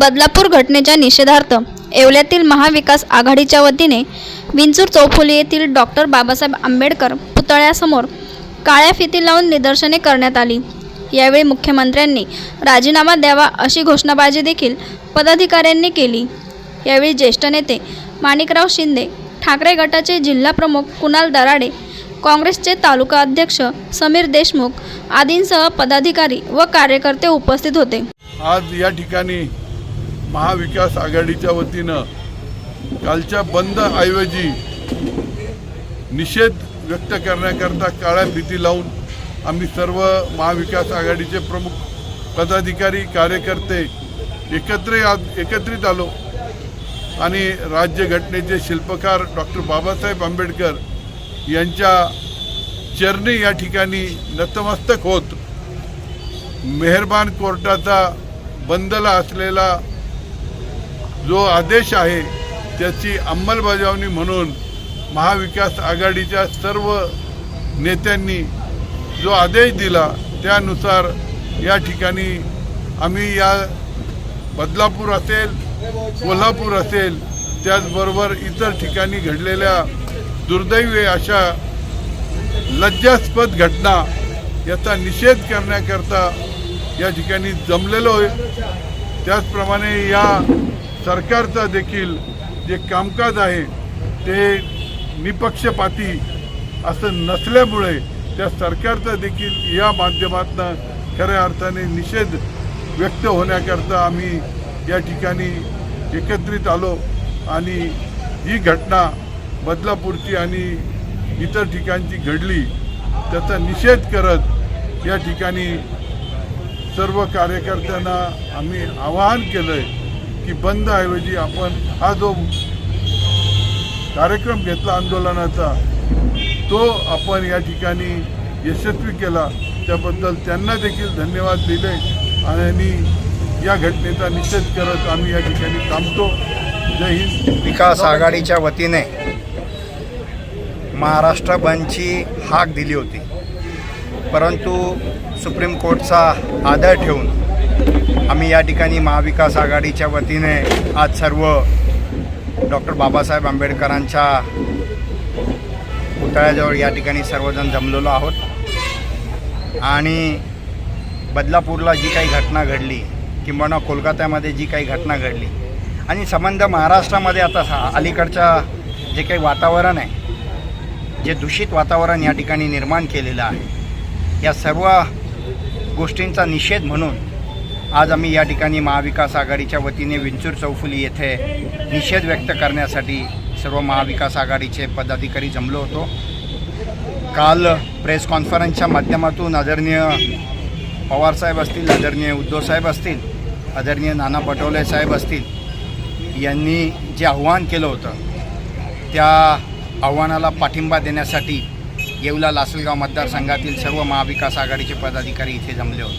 बदलापूर घटनेच्या निषेधार्थ येवल्यातील महाविकास आघाडीच्या वतीने विंचूर चौफुली येथील डॉक्टर बाबासाहेब आंबेडकर पुतळ्यासमोर काळ्या फिती लावून निदर्शने करण्यात आली. यावेळी मुख्यमंत्र्यांनी राजीनामा द्यावा अशी घोषणाबाजी देखील पदाधिकाऱ्यांनी केली. यावेळी ज्येष्ठ नेते माणिकराव शिंदे ठाकरे गटाचे जिल्हाप्रमुख कुणाल दराडे काँग्रेसचे तालुका अध्यक्ष समीर देशमुख आदींसह पदाधिकारी व कार्यकर्ते उपस्थित होते. आज या ठिकाणी महाविकास आघाडीच्या वतीनं कालच्या बंद ऐवजी निषेध व्यक्त करण्याकरता काळ्या भीती लावून आम्ही सर्व महाविकास आघाडीचे प्रमुख पदाधिकारी कार्यकर्ते एकत्र एकत्रित आलो. आणि राज्यघटनेचे शिल्पकार डॉक्टर बाबासाहेब आंबेडकर यांच्या चरणी या ठिकाणी नतमस्तक होत मेहरबान कोर्टाचा बंदला असलेला जो आदेश आहे त्याची अंमलबजावणी म्हणून महाविकास आघाडीच्या सर्व नेत्यांनी जो आदेश दिला त्यानुसार या ठिकाणी आम्ही या बदलापूर असेल कोल्हापूर असेल त्याचबरोबर इतर ठिकाणी घडलेल्या दुर्दैवी अशा लज्जास्पद घटना याचा निषेध करण्याकरता या ठिकाणी जमलेलो आहे. त्याचप्रमाणे या सरकारचं देखील जे कामकाज आहे ते निपक्षपाती असं नसल्यामुळे त्या सरकारचा देखील या माध्यमातून खऱ्या अर्थाने निषेध व्यक्त होण्याकरता आम्ही या ठिकाणी एकत्रित आलो आणि ही घटना बदलापूरची आणि इतर ठिकाणची घडली त्याचा निषेध करत या ठिकाणी सर्व कार्यकर्त्यांना आम्ही आवाहन केलं आहे की बंदऐवजी आपण हा जो कार्यक्रम घेतला आंदोलनाचा तो आपण या ठिकाणी यशस्वी केला. त्याबद्दल त्यांना देखील धन्यवाद दिले आणि या घटनेचा निषेध करत आम्ही या ठिकाणी थांबतो. जय हिंद. विकास आघाडीच्या वतीने महाराष्ट्र बंदची हाक दिली होती. परंतु सुप्रीम कोर्टचा आदर ठेवून आम्ही या ठिकाणी महाविकास आघाडीच्या वतीने आज सर्व डॉक्टर बाबासाहेब आंबेडकरांच्या पुतळ्याजवळ या ठिकाणी सर्वजण जमलेलो आहोत. आणि बदलापूरला जी काही घटना घडली किंबहुना कोलकात्यामध्ये जी काही घटना घडली आणि संबंध महाराष्ट्रामध्ये आता अलीकडच्या जे काही वातावरण आहे जे दूषित वातावरण या ठिकाणी निर्माण केलेलं आहे या सर्व गोष्टींचा निषेध म्हणून आज आम्ही या ठिकाणी महाविकास आघाडीच्या वतीने विंचूर चौफुली येथे निषेध व्यक्त करण्यासाठी सर्व महाविकास आघाडीचे पदाधिकारी जमलो होतो. काल प्रेस कॉन्फरन्सच्या माध्यमातून आदरणीय पवारसाहेब असतील आदरणीय उद्धवसाहेब असतील आदरणीय नाना पटोले साहेब असतील यांनी जे आव्हान केलं होतं त्या आव्हानाला पाठिंबा देण्यासाठी येवला लासलगाव मतदारसंघातील सर्व महाविकास आघाडीचे पदाधिकारी इथे जमले होते.